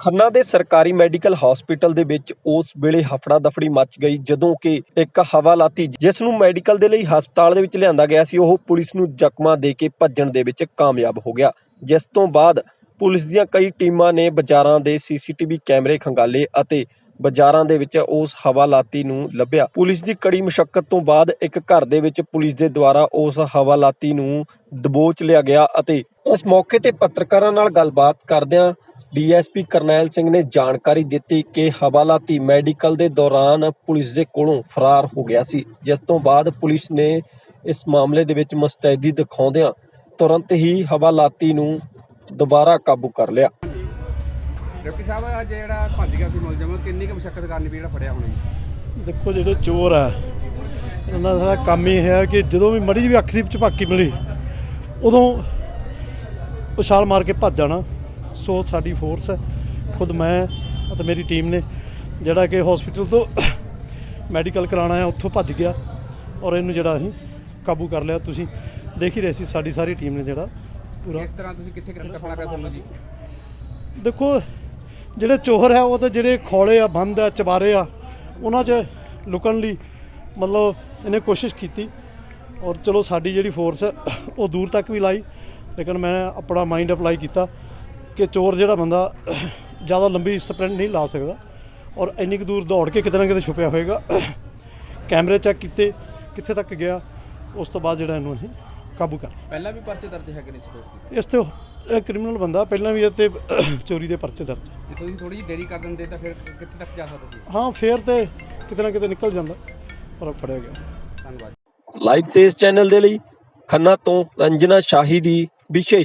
ਖੰਨਾ ਦੇ ਸਰਕਾਰੀ medical hospital ਦੇ ਵਿੱਚ ਉਸ ਵੇਲੇ ਹਫੜਾ ਦਫੜੀ ਮਚ ਗਈ, ਜਦੋਂ ਕਿ ਇੱਕ ਹਵਾਲਾਤੀ ਜਿਸ ਨੂੰ ਮੈਡੀਕਲ ਦੇ ਲਈ ਹਸਪਤਾਲ ਦੇ ਵਿੱਚ ਲਿਆਂਦਾ ਗਿਆ ਸੀ, ਉਹ ਪੁਲਿਸ ਨੂੰ ਜ਼ਖਮਾਂ ਦੇ ਕੇ ਭੱਜਣ ਦੇ ਵਿੱਚ ਕਾਮਯਾਬ ਹੋ ਗਿਆ। ਜਿਸ ਤੋਂ ਬਾਅਦ ਪੁਲਿਸ ਦੀਆਂ ਕਈ ਟੀਮਾਂ ਨੇ ਬਾਜ਼ਾਰਾਂ ਦੇ ਸੀਸੀਟੀਵੀ ਕੈਮਰੇ ਖੰਗਾਲੇ ਅਤੇ ਬਾਜ਼ਾਰਾਂ ਦੇ ਵਿੱਚ ਉਸ ਹਵਾਲਾਤੀ ਨੂੰ ਲੱਭਿਆ। ਪੁਲਿਸ ਦੀ ਕੜੀ ਮੁਸ਼ਕਲ ਤੋਂ ਬਾਅਦ ਇੱਕ ਘਰ ਦੇ ਵਿੱਚ ਪੁਲਿਸ ਦੇ ਦੁਆਰਾ ਉਸ ਹਵਾਲਾਤੀ ਨੂੰ ਦਬੋਚ ਲਿਆ ਗਿਆ ਅਤੇ ਇਸ ਮੌਕੇ ਤੇ ਪੱਤਰਕਾਰਾਂ ਨਾਲ ਗੱਲਬਾਤ ਕਰਦਿਆਂ ਡੀਐਸਪੀ ਕਰਨੈਲ ਸਿੰਘ ਨੇ ਜਾਣਕਾਰੀ ਦਿੱਤੀ ਕਿ ਹਵਾਲਾਤੀ ਮੈਡੀਕਲ ਦੇ ਦੌਰਾਨ ਪੁਲਿਸ ਦੇ ਕੋਲੋਂ ਫਰਾਰ ਹੋ ਗਿਆ ਸੀ। ਜਿਸ ਤੋਂ ਬਾਅਦ ਪੁਲਿਸ ਨੇ ਇਸ ਮਾਮਲੇ ਦੇ ਵਿੱਚ ਮੁਸਤੈਦੀ ਦਿਖਾਉਂਦਿਆਂ ਤੁਰੰਤ ਹੀ ਹਵਾਲਾਤੀ ਨੂੰ ਦੁਬਾਰਾ ਕਾਬੂ ਕਰ ਲਿਆ। ਡਿਪਟੀ ਸਾਹਿਬ ਆਹ ਜਿਹੜਾ ਭੱਜ ਗਿਆ ਸੀ ਮੁਲਜ਼ਮ ਕਿੰਨੀ ਕੁ ਮੁਸ਼ਕਲ ਕਰਨੀ ਪਈ ਜਿਹੜਾ ਫੜਿਆ ਹੁਣ ਜੀ? ਦੇਖੋ ਜਿਹੜੇ ਚੋਰ ਆ ਇਹਨਾਂ ਦਾ ਸਾਰਾ ਕੰਮ ਹੀ ਹੈ ਕਿ ਜਦੋਂ ਵੀ ਮੜੀ ਵੀ ਅੱਖ ਦੀ ਝਪਾਕੀ ਮਿਲੀ ਉਦੋਂ ਉਛਾਲ ਮਾਰ ਕੇ ਭੱਜ ਜਾਣਾ। ਸੋ ਸਾਡੀ ਫੋਰਸ ਹੈ। ਖੁਦ ਮੈਂ ਅਤੇ ਮੇਰੀ ਟੀਮ ਨੇ ਜਿਹੜਾ ਕਿ ਹਸਪੀਟਲ ਤੋਂ ਮੈਡੀਕਲ ਕਰਾਉਣਾ ਹੈ ਉੱਥੋਂ ਭੱਜ ਗਿਆ ਔਰ ਇਹਨੂੰ ਜਿਹੜਾ ਅਸੀਂ ਕਾਬੂ ਕਰ ਲਿਆ। ਤੁਸੀਂ ਦੇਖ ਹੀ ਰਹੇ ਸੀ ਸਾਡੀ ਸਾਰੀ ਟੀਮ ਨੇ ਜਿਹੜਾ ਪੂਰਾ ਇਸ ਤਰ੍ਹਾਂ ਤੁਸੀਂ ਕਿੱਥੇ ਕਿੱਥੇ ਪਿਆ ਤੁਹਾਨੂੰ ਜੀ? ਦੇਖੋ ਜਿਹੜੇ ਚੋਹਰ ਹੈ ਉਹ ਤਾਂ ਜਿਹੜੇ ਖੋਲੇ ਆ ਬੰਦ ਆ ਚਬਾਰੇ ਆ ਉਹਨਾਂ 'ਚ ਲੁਕਣ ਲਈ ਮਤਲਬ ਇਹਨੇ ਕੋਸ਼ਿਸ਼ ਕੀਤੀ। ਔਰ ਚਲੋ ਸਾਡੀ ਜਿਹੜੀ ਫੋਰਸ ਉਹ ਦੂਰ ਤੱਕ ਵੀ ਲਾਈ ਲੇਕਿਨ ਮੈਂ ਆਪਣਾ ਮਾਈਂਡ ਅਪਲਾਈ ਕੀਤਾ। ਕਿ ਚੋਰ ਜਿਹੜਾ ਬੰਦਾ ਜ਼ਿਆਦਾ ਲੰਬੀ ਸਪ੍ਰਿੰਟ ਨਹੀਂ ਲਾ ਸਕਦਾ ਔਰ ਇੰਨੀ ਕੁ ਦੂਰ ਦੌੜ ਕੇ ਕਿਤੇ ਨਾ ਕਿਤੇ ਛੁਪਿਆ ਹੋਏਗਾ। ਕੈਮਰੇ ਚੈੱਕ ਕੀਤੇ ਕਿੱਥੇ ਤੱਕ ਗਿਆ ਉਸ ਤੋਂ ਬਾਅਦ ਜਿਹੜਾ ਇਹਨੂੰ ਅਸੀਂ ਕਾਬੂ ਕਰ। ਪਹਿਲਾਂ ਵੀ ਪਰਚੇ ਦਰਜ ਹੈਗੇ ਨੇ ਇਸ ਇਸ ਤੇ ਇਹ ਕ੍ਰਿਮੀਨਲ ਬੰਦਾ ਪਹਿਲਾਂ ਵੀ ਇਹ ਤੇ ਚੋਰੀ ਦੇ ਪਰਚੇ ਦਰਜ ਜੇ ਤੁਸੀਂ ਥੋੜੀ ਜਿਹੀ ਦੇਰੀ ਕਰ ਦਿੰਦੇ ਤਾਂ ਫਿਰ ਕਿੱਥੇ ਤੱਕ ਜਾ ਸਕਦੇ ਸੀ ਹਾਂ ਫੇਰ ਤੇ ਕਿਤੇ ਨਾ ਕਿਤੇ ਨਿਕਲ ਜਾਂਦਾ ਪਰ ਫੜਿਆ ਗਿਆ। ਧੰਨਵਾਦ। ਲਾਈਵ ਤੇਜ਼ ਚੈਨਲ ਦੇ ਲਈ ਖੰਨਾ ਤੋਂ ਰੰਜਨਾ ਸ਼ਾਹੀ ਦੀ ਵਿਸ਼ੇਸ਼